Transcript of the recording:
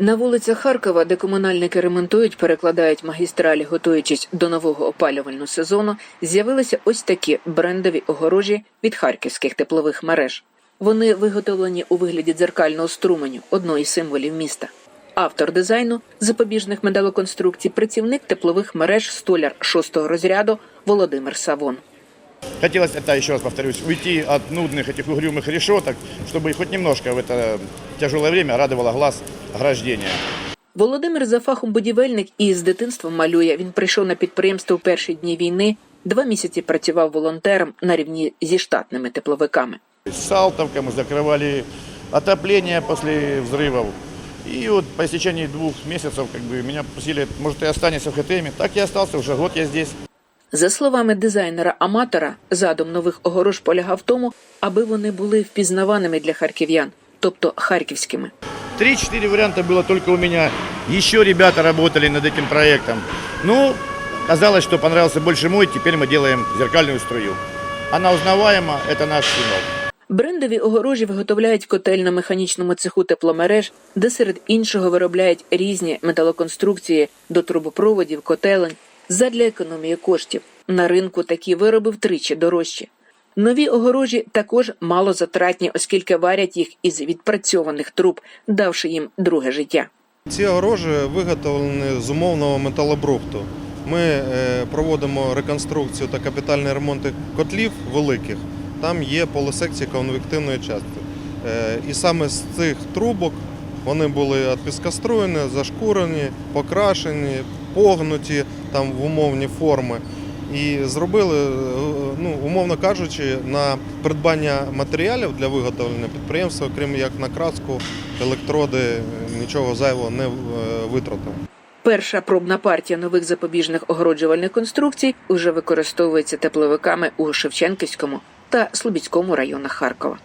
На вулицях Харкова, де комунальники ремонтують, перекладають магістралі, готуючись до нового опалювального сезону, з'явилися ось такі брендові огорожі від харківських теплових мереж. Вони виготовлені у вигляді дзеркального струменю, одного із символів міста. Автор дизайну запобіжних металоконструкцій, працівник теплових мереж, столяр шостого розряду Володимир Савон. Хотелось, это еще раз повторюсь, уйти от нудных этих угрюмых решеток, чтобы хоть немножко в это тяжелое время радовало глаз ограждение. Володимир за фахом будівельник і з дитинства малює. Він прийшов на підприємство у перші дні війни. Два місяці працював волонтером на рівні зі штатними тепловиками. С Салтовкой мы закрывали отопление после взрывов. И вот по истечении двух месяцев как бы, меня попросили, может, ты останешься в ХТМ. Так я остался, уже год я здесь. За словами дизайнера-аматора, задум нових огорож полягав в тому, аби вони були впізнаваними для харків'ян, тобто харківськими. Три-четыре варианта было только у меня. Еще ребята работали над этим проектом. Ну, казалось, что понравился больше мой, теперь мы делаем зеркальную струю. Она узнаваема, это наш сынок. Брендові огорожі виготовляють в котельно-механічному цеху тепломереж, де серед іншого виробляють різні металоконструкції до трубопроводів, котелень задля економії коштів. На ринку такі вироби втричі дорожчі. Нові огорожі також малозатратні, оскільки варять їх із відпрацьованих труб, давши їм друге життя. Ці огорожі виготовлені з умовного металобрухту. Ми е, проводимо реконструкцію та капітальний ремонт котлів великих. Там є полисекції конвективної частки. Е, І саме з цих трубок вони були відпіскоструєні, зашкурені, покрашені, погнуті там в умовні форми. І зробили, е, ну, умовно кажучи, на придбання матеріалів для виготовлення підприємства, крім як на краску, електроди, е, нічого зайвого не витратили. витратив. Перша пробна партія нових запобіжних огороджувальних конструкцій уже використовується тепловиками у Шевченківському та Слобідському районах Харкова.